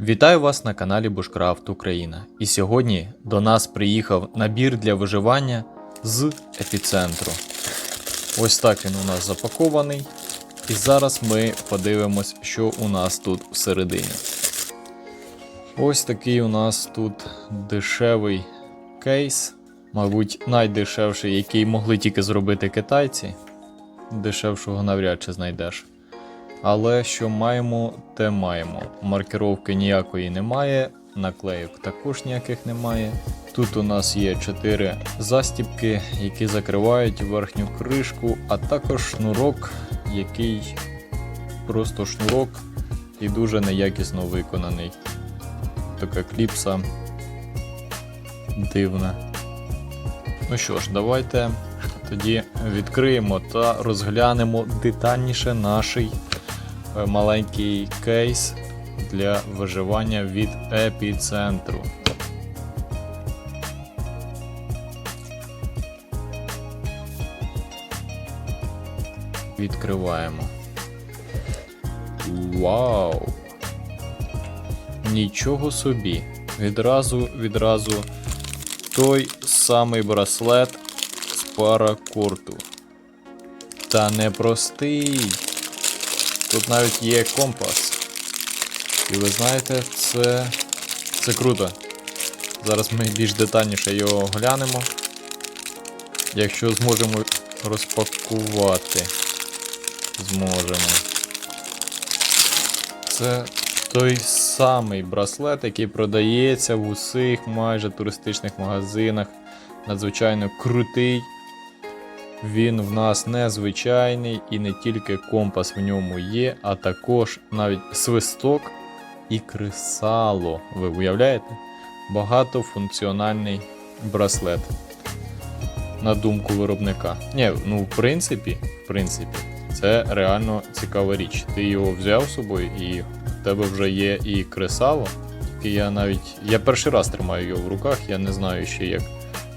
Вітаю вас на каналі Bushcraft Україна. І сьогодні до нас приїхав набір для виживання з епіцентру. Ось так він у нас запакований. І зараз ми подивимось, що у нас тут всередині. Ось такий у нас тут дешевий кейс. Мабуть, найдешевший, який могли тільки зробити китайці. Дешевшого навряд чи знайдеш. Але що маємо, те маємо. Маркировки ніякої немає, наклейок також ніяких немає. Тут у нас є 4 застібки, які закривають верхню кришку, а також шнурок, який просто шнурок і дуже неякісно виконаний. Така кліпса дивна. Ну що ж, давайте тоді відкриємо та розглянемо детальніше наш е, маленький кейс для виживання від епіцентру. Відкриваємо. Вау! Нічого собі. Відразу, відразу той самий браслет з паракорту. Та не простий. Тут навіть є компас. І ви знаєте, це. це круто. Зараз ми більш детальніше його глянемо. Якщо зможемо розпакувати. Зможемо. Це той самий браслет, який продається в усіх майже туристичних магазинах. Надзвичайно крутий. Він в нас незвичайний і не тільки компас в ньому є, а також навіть свисток і кресало. Ви уявляєте? Багатофункціональний браслет. На думку виробника. Ні, ну в принципі, в принципі, це реально цікава річ. Ти його взяв з собою і в тебе вже є і кресало. Тільки я навіть. Я перший раз тримаю його в руках, я не знаю ще як,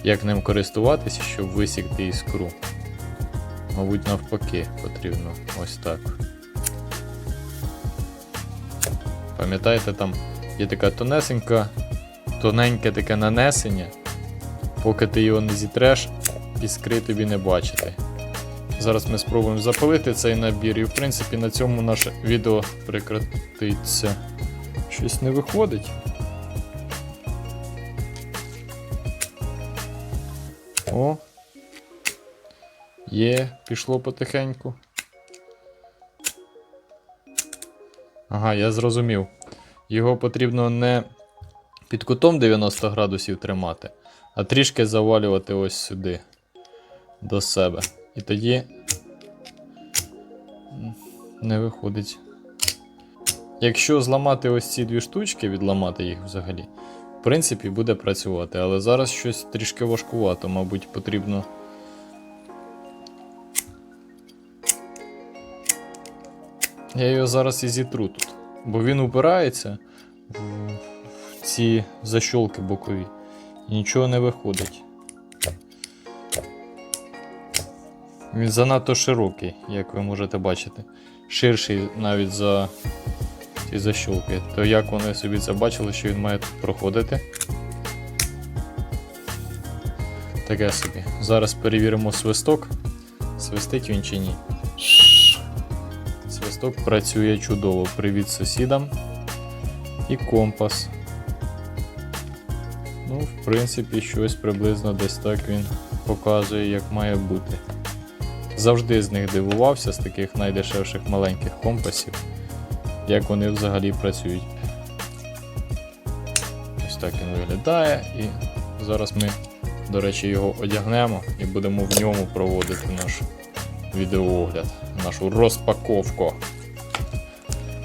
як ним користуватися, щоб висікти іскру. Мабуть, навпаки, потрібно ось так. Пам'ятаєте, там є така тонесенька, тоненьке таке нанесення. Поки ти його не зітреш, іскри тобі не бачити. Зараз ми спробуємо запалити цей набір, і в принципі на цьому наше відео прекратиться. Щось не виходить. О. Є, пішло потихеньку. Ага, я зрозумів. Його потрібно не під кутом 90 градусів тримати, а трішки завалювати ось сюди, до себе. І тоді не виходить. Якщо зламати ось ці дві штучки, відламати їх взагалі, в принципі, буде працювати. Але зараз щось трішки важкувато, мабуть, потрібно. Я його зараз і зітру тут, бо він упирається в ці защолки бокові. І нічого не виходить. Він занадто широкий, як ви можете бачити. Ширший навіть за ці защолки. То як вони собі це бачили, що він має тут проходити? Таке собі. Зараз перевіримо свисток. Свистить він чи ні. Свисток працює чудово. Привіт сусідам. І компас. Ну, в принципі, щось приблизно десь так він показує, як має бути. Завжди з них дивувався, з таких найдешевших маленьких компасів, як вони взагалі працюють. Ось так він виглядає, і зараз ми, до речі, його одягнемо і будемо в ньому проводити наш відеоогляд, нашу розпаковку.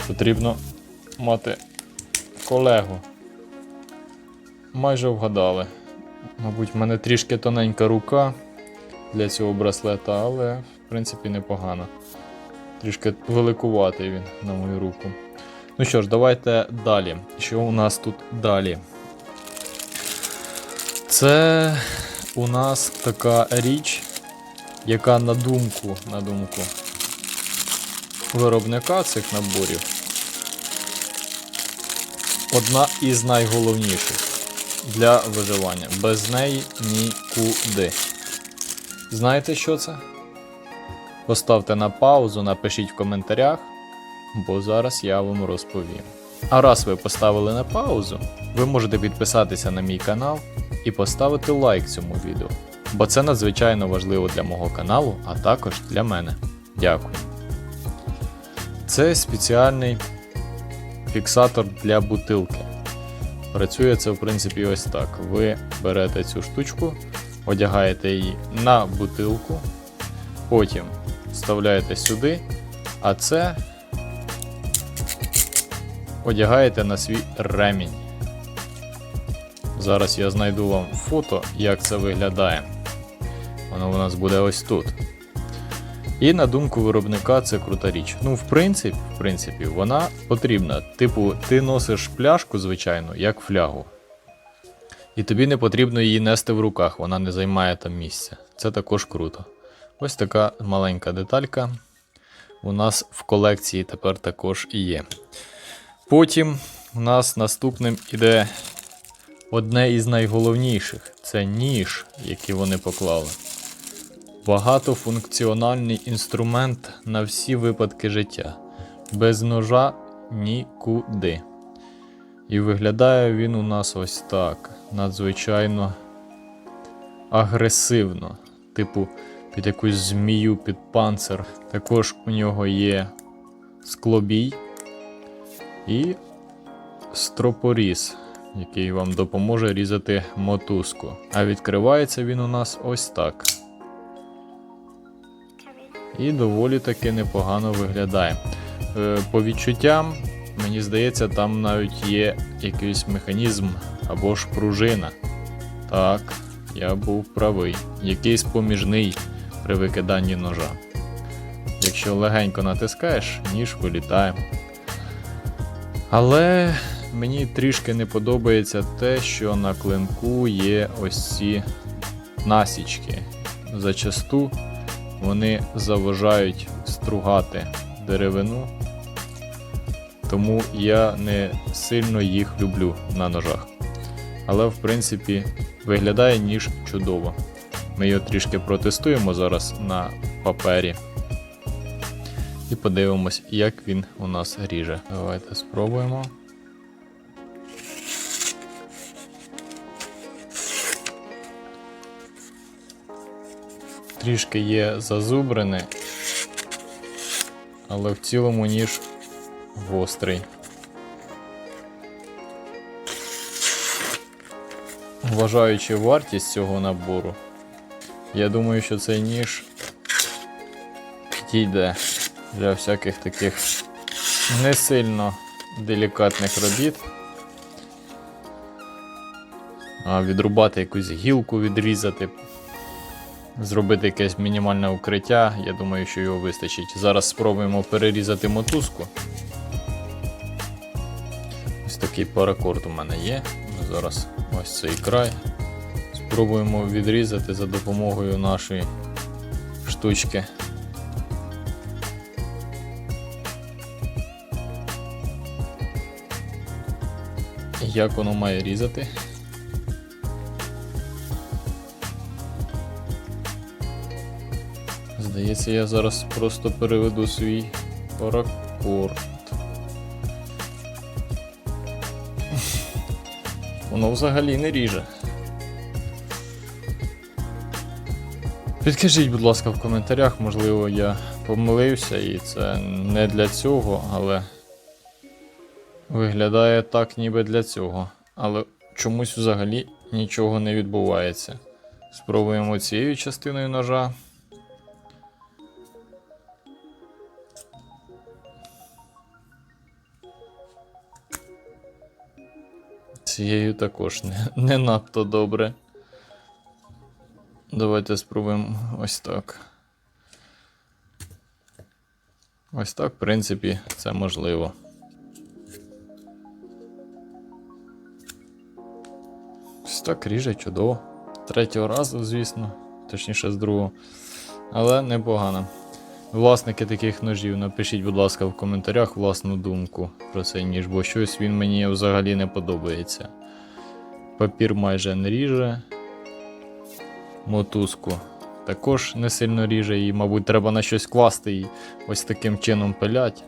Потрібно мати колегу. Майже вгадали. Мабуть, в мене трішки тоненька рука для цього браслета, але в принципі непогано. Трішки великуватий він на мою руку. Ну що ж, давайте далі. Що у нас тут далі? Це у нас така річ, яка на думку, на думку виробника цих наборів одна із найголовніших для виживання. Без неї нікуди. Знаєте, що це? Поставте на паузу, напишіть в коментарях, бо зараз я вам розповім. А раз ви поставили на паузу, ви можете підписатися на мій канал і поставити лайк цьому відео, бо це надзвичайно важливо для мого каналу, а також для мене. Дякую. Це спеціальний фіксатор для бутилки. Працює це, в принципі, ось так. Ви берете цю штучку, одягаєте її на бутилку, потім вставляєте сюди, а це одягаєте на свій ремінь. Зараз я знайду вам фото, як це виглядає. Воно у нас буде ось тут. І на думку виробника, це крута річ. Ну, в принципі, в принципі, вона потрібна. Типу, ти носиш пляшку, звичайно, як флягу. І тобі не потрібно її нести в руках, вона не займає там місця. Це також круто. Ось така маленька деталька. У нас в колекції тепер також і є. Потім у нас наступним іде одне із найголовніших це ніж, який вони поклали. Багатофункціональний інструмент на всі випадки життя. Без ножа нікуди. І виглядає він у нас ось так. Надзвичайно агресивно. Типу, під якусь змію, під панцир. Також у нього є склобій і стропоріз, який вам допоможе різати мотузку. А відкривається він у нас ось так. І доволі таки непогано виглядає. Е, По відчуттям, мені здається, там навіть є якийсь механізм або ж пружина. Так, я був правий. Якийсь поміжний при викиданні ножа. Якщо легенько натискаєш, ніж вилітає. Але мені трішки не подобається те, що на клинку є ось ці насічки. Зачасту вони заважають стругати деревину, тому я не сильно їх люблю на ножах. Але в принципі виглядає ніж чудово. Ми його трішки протестуємо зараз на папері. І подивимось, як він у нас ріже. Давайте спробуємо. Трішки є зазубрене, але в цілому ніж гострий. Вважаючи вартість цього набору, я думаю, що цей ніж підійде для всяких таких не сильно делікатних робіт. А відрубати якусь гілку, відрізати, зробити якесь мінімальне укриття, я думаю, що його вистачить. Зараз спробуємо перерізати мотузку. Ось такий паракорд у мене є. Зараз ось цей край. Спробуємо відрізати за допомогою нашої штучки. Як воно має різати? Здається, я зараз просто переведу свій паракорд. Воно взагалі не ріже. Підкажіть, будь ласка, в коментарях, можливо, я помилився і це не для цього, але виглядає так, ніби для цього. Але чомусь взагалі нічого не відбувається. Спробуємо цією частиною ножа. Цією також не, не надто добре. Давайте спробуємо ось так. Ось так, в принципі, це можливо. Ось так ріже чудово. Третього разу, звісно, точніше з другого. Але непогано. Власники таких ножів, напишіть, будь ласка, в коментарях власну думку про цей ніж, бо щось він мені взагалі не подобається. Папір майже не ріже. Мотузку також не сильно ріже, і, мабуть, треба на щось класти і ось таким чином пилять.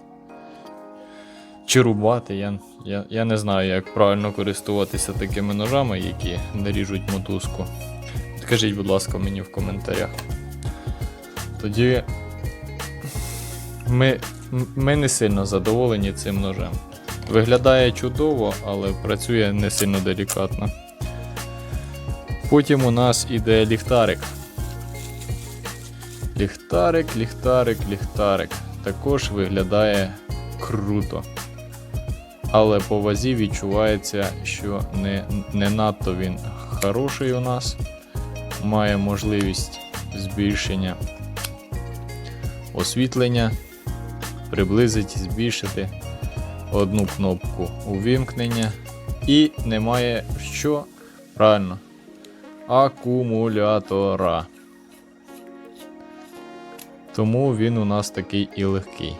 Чи рубати, я, я, я не знаю, як правильно користуватися такими ножами, які не ріжуть мотузку. Скажіть, будь ласка, мені в коментарях. Тоді ми, ми не сильно задоволені цим ножем. Виглядає чудово, але працює не сильно делікатно. Потім у нас іде ліхтарик. Ліхтарик, ліхтарик, ліхтарик. Також виглядає круто. Але по вазі відчувається, що не, не надто він хороший у нас. Має можливість збільшення освітлення, приблизити, збільшити одну кнопку увімкнення. І немає що? Правильно. Акумулятора. Тому він у нас такий і легкий.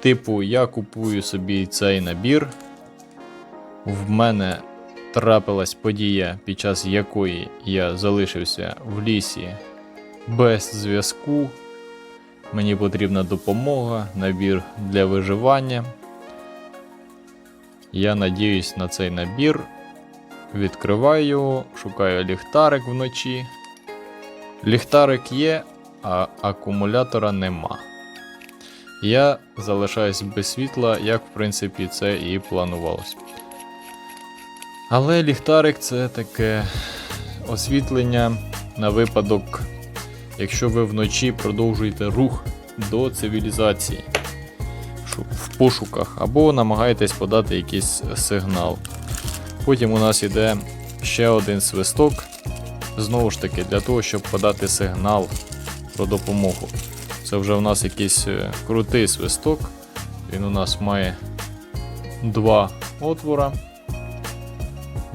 Типу, я купую собі цей набір. В мене трапилась подія, під час якої я залишився в лісі без зв'язку. Мені потрібна допомога, набір для виживання. Я надіюсь на цей набір. Відкриваю його, шукаю ліхтарик вночі. Ліхтарик є, а акумулятора нема. Я залишаюсь без світла, як в принципі це і планувалось. Але ліхтарик це таке освітлення на випадок, якщо ви вночі продовжуєте рух до цивілізації в пошуках або намагаєтесь подати якийсь сигнал. Потім у нас іде ще один свисток. Знову ж таки, для того, щоб подати сигнал про допомогу. Це вже у нас якийсь е, крутий свисток. Він у нас має два отвора.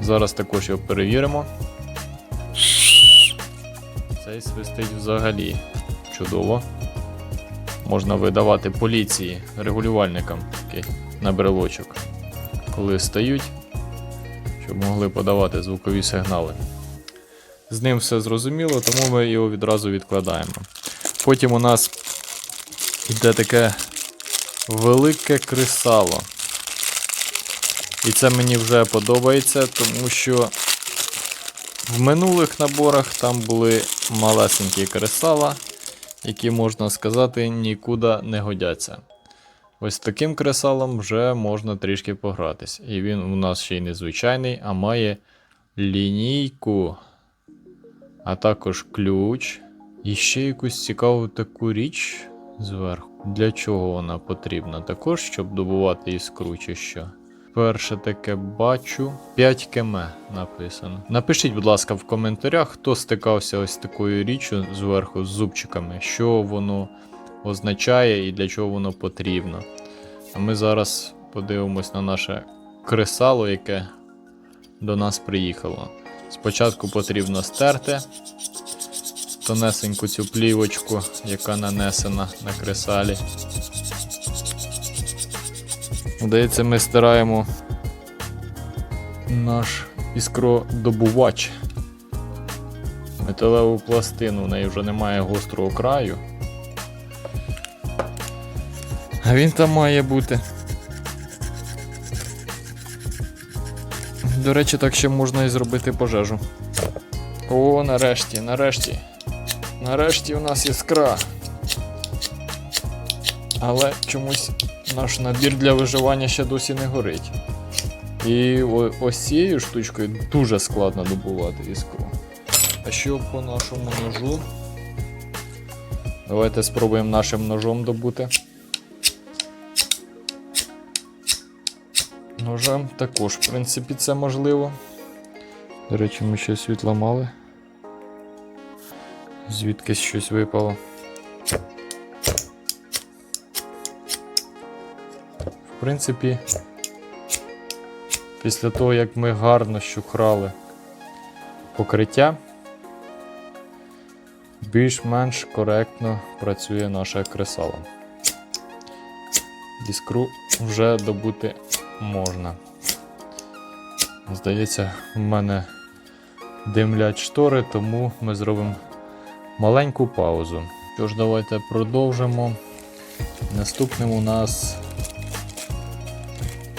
Зараз також його перевіримо. Свистить взагалі чудово. Можна видавати поліції, регулювальникам на брелочок, коли стають, щоб могли подавати звукові сигнали. З ним все зрозуміло, тому ми його відразу відкладаємо. Потім у нас йде таке велике кресало. І це мені вже подобається, тому що в минулих наборах там були малесенькі кресала, які, можна сказати, нікуди не годяться. Ось таким кресалом вже можна трішки погратись. І він у нас ще й незвичайний, а має лінійку, а також ключ. І ще якусь цікаву таку річ зверху. Для чого вона потрібна? Також, щоб добувати іскру чи що. Перше таке бачу. 5 км написано. Напишіть, будь ласка, в коментарях, хто стикався ось такою річчю зверху з зубчиками, що воно означає і для чого воно потрібно. А ми зараз подивимось на наше кресало, яке до нас приїхало. Спочатку потрібно стерти тонесеньку цю плівочку, яка нанесена на кресалі. Здається, ми стираємо наш іскродобувач. Металеву пластину, в неї вже немає гострого краю. А він там має бути. До речі, так ще можна і зробити пожежу. О, нарешті, нарешті. Нарешті у нас іскра. Але чомусь наш набір для виживання ще досі не горить. І ось цією штучкою дуже складно добувати іскру. А що по нашому ножу? Давайте спробуємо нашим ножом добути. Ножем також, в принципі, це можливо. До речі, ми ще світла мали. Звідкись щось випало. В принципі, після того, як ми гарно щухрали покриття, більш-менш коректно працює наше кресало. Іскру вже добути можна. Здається, в мене димлять штори, тому ми зробимо маленьку паузу. Що ж, давайте продовжимо. Наступним у нас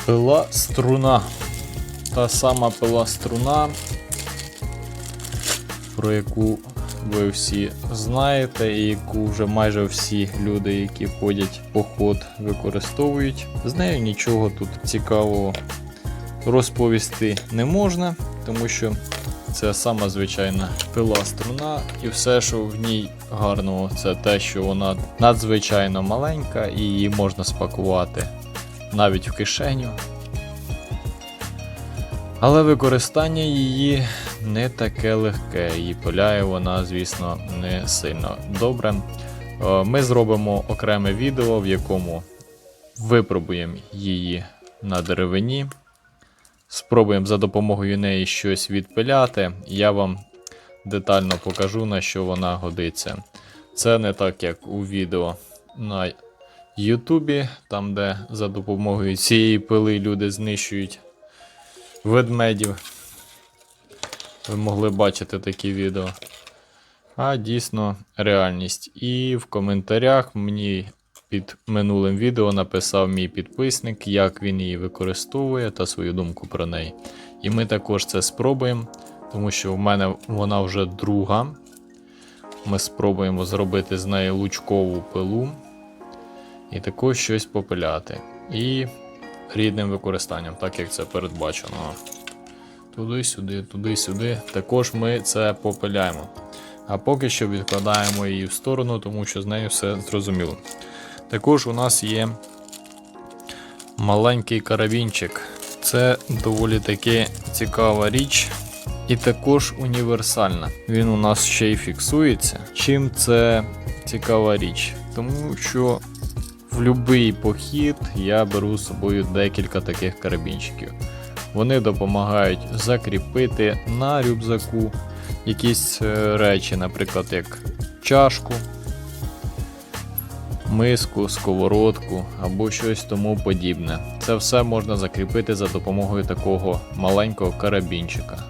пила струна. Та сама пила струна, про яку ви всі знаєте, і яку вже майже всі люди, які ходять поход, використовують. З нею нічого тут цікавого розповісти не можна, тому що це сама звичайна пила струна, і все, що в ній гарного, це те, що вона надзвичайно маленька і її можна спакувати навіть в кишеню. Але використання її не таке легке, і пиляє вона, звісно, не сильно добре. Е, Ми зробимо окреме відео, в якому випробуємо її на деревині. Спробуємо за допомогою неї щось відпиляти. Я вам детально покажу, на що вона годиться. Це не так, як у відео на Ютубі, там, де за допомогою цієї пили люди знищують ведмедів. Ви могли бачити такі відео. А дійсно реальність. І в коментарях мені під минулим відео написав мій підписник, як він її використовує та свою думку про неї. І ми також це спробуємо, тому що в мене вона вже друга. Ми спробуємо зробити з неї лучкову пилу і також щось попиляти. І рідним використанням, так як це передбачено. Туди-сюди, туди-сюди. Також ми це попиляємо. А поки що відкладаємо її в сторону, тому що з нею все зрозуміло. Також у нас є маленький карабінчик. Це доволі таки цікава річ. І також універсальна. Він у нас ще й фіксується. Чим це цікава річ? Тому що в будь-який похід я беру з собою декілька таких карабінчиків. Вони допомагають закріпити на рюкзаку якісь е, речі, наприклад, як чашку, миску, сковородку або щось тому подібне. Це все можна закріпити за допомогою такого маленького карабінчика.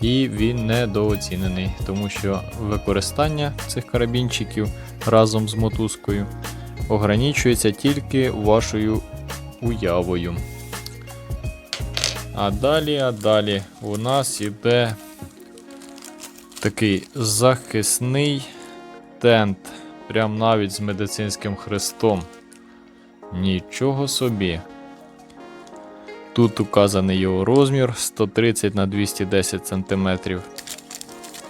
І він недооцінений, тому що використання цих карабінчиків разом з мотузкою ограничується тільки вашою уявою. А далі, а далі у нас іде такий захисний тент, прям навіть з медицинським хрестом. Нічого собі. Тут указаний його розмір 130 на 210 см.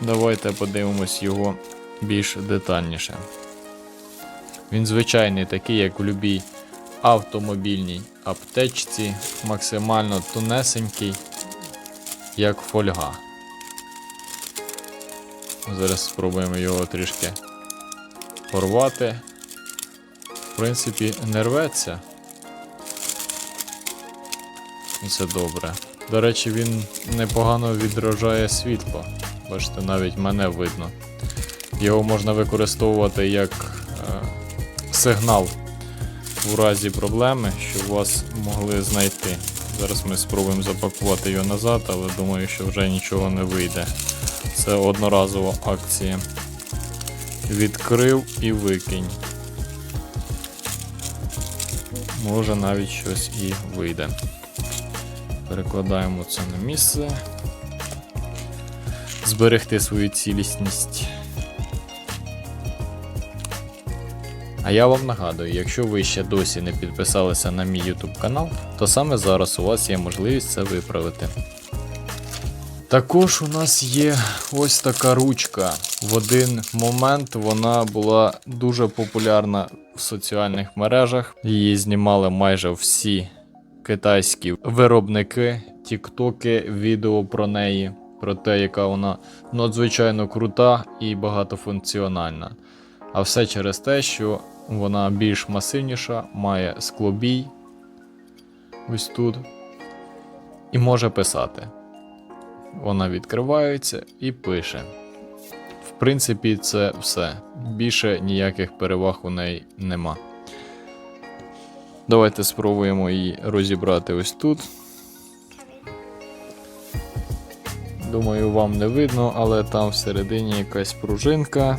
Давайте подивимось його більш детальніше. Він звичайний такий, як у любій автомобільній аптечці, максимально тонесенький, як фольга. Зараз спробуємо його трішки порвати. В принципі, не рветься. І це добре. До речі, він непогано відражає світло. Бачите, навіть мене видно. Його можна використовувати як сигнал у разі проблеми, щоб вас могли знайти. Зараз ми спробуємо запакувати його назад, але думаю, що вже нічого не вийде. Це одноразова акція. Відкрив і викинь. Може навіть щось і вийде. Перекладаємо це на місце. Зберегти свою цілісність. А я вам нагадую, якщо ви ще досі не підписалися на мій YouTube канал, то саме зараз у вас є можливість це виправити. Також у нас є ось така ручка. В один момент вона була дуже популярна в соціальних мережах. Її знімали майже всі китайські виробники, тіктоки, відео про неї, про те, яка вона надзвичайно крута і багатофункціональна. А все через те, що вона більш масивніша, має склобій ось тут. І може писати. Вона відкривається і пише. В принципі, це все. Більше ніяких переваг у неї нема. Давайте спробуємо її розібрати ось тут. Думаю, вам не видно, але там всередині якась пружинка.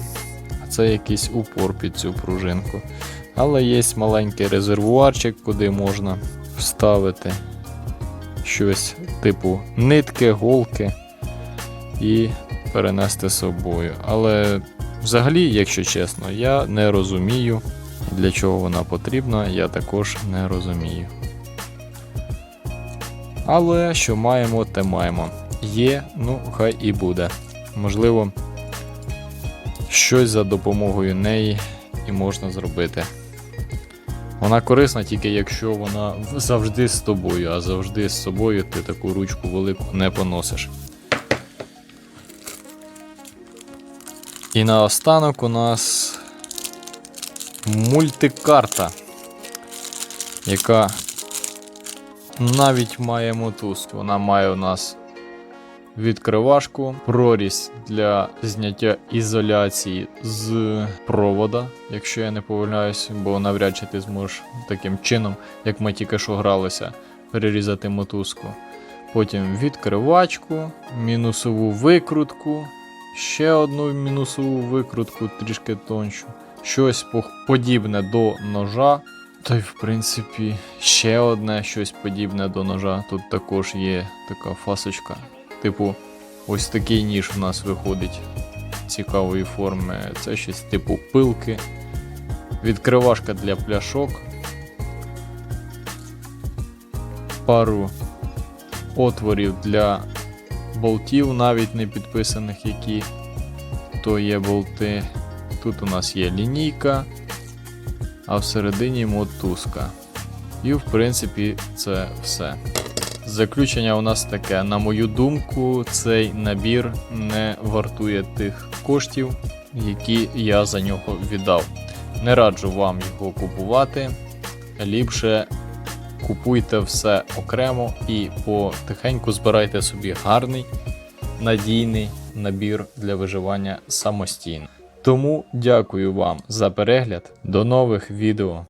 Це якийсь упор під цю пружинку. Але є маленький резервуарчик, куди можна вставити щось типу нитки, голки і перенести з собою. Але взагалі, якщо чесно, я не розумію, для чого вона потрібна, я також не розумію. Але що маємо, те маємо. Є, ну хай і буде. Можливо, щось за допомогою неї і можна зробити. Вона корисна тільки якщо вона завжди з тобою, а завжди з собою ти таку ручку велику не поносиш. І наостанок у нас мультикарта, яка навіть має мотузку. Вона має у нас відкривашку, прорізь для зняття ізоляції з провода, якщо я не помиляюсь, бо навряд чи ти зможеш таким чином, як ми тільки що гралися, перерізати мотузку. Потім відкривачку, мінусову викрутку, ще одну мінусову викрутку, трішки тоншу, щось подібне до ножа. Та й в принципі ще одне щось подібне до ножа. Тут також є така фасочка. Типу, ось такий ніж в нас виходить цікавої форми. Це щось типу пилки. Відкривашка для пляшок. Пару отворів для болтів, навіть не підписаних, які то є болти. Тут у нас є лінійка, а всередині мотузка. І в принципі це все. Заключення у нас таке. На мою думку, цей набір не вартує тих коштів, які я за нього віддав. Не раджу вам його купувати. Ліпше купуйте все окремо і потихеньку збирайте собі гарний, надійний набір для виживання самостійно. Тому дякую вам за перегляд. До нових відео.